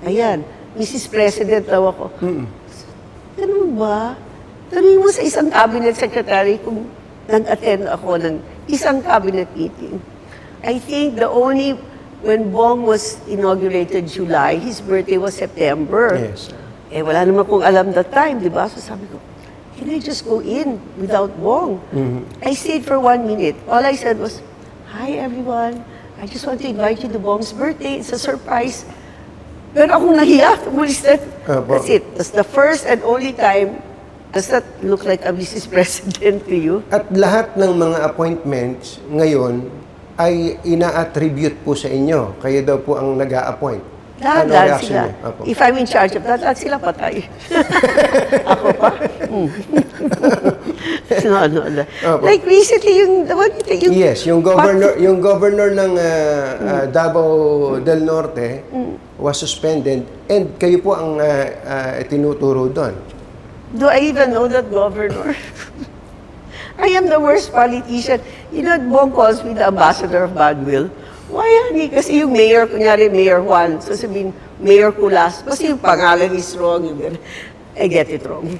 Ayan, Mrs. President daw ako. Ganun ba? Tanungin mo sa isang cabinet secretary kung nag-attend ako ng isang cabinet meeting. I think the only, when Bong was inaugurated July, his birthday was September. Yes. Eh, wala naman kong alam that time, di ba? So sabi ko, can I just go in without Bong? I stayed for one minute. All I said was, Hi everyone, I just want to invite you to Bong's birthday. It's a surprise. Pero akong nahiya, umalis na. Apo. That's it. That's the first and only time. Does that look like a Mrs. President to you? At lahat ng mga appointments ngayon ay ina-attribute po sa inyo. Kayo daw po ang nag appoint Lahat, Ano lahat sila. niyo? If I'm in charge of that, lahat sila patay. Ako pa? Hmm. no, no, no. Apo. Like recently, yung, one, yung Yes, yung governor yung governor ng ah, ah, Davao del Norte was suspended and kayo po ang ah, ah, tinuturo doon. Do I even know that governor? I am the worst politician. You know, Bong calls me the ambassador of badwill. Why, honey? Kasi yung mayor, kunyari Mayor Juan, so sabihin, Mayor Kulas, kasi yung pangalan is wrong. I get it wrong.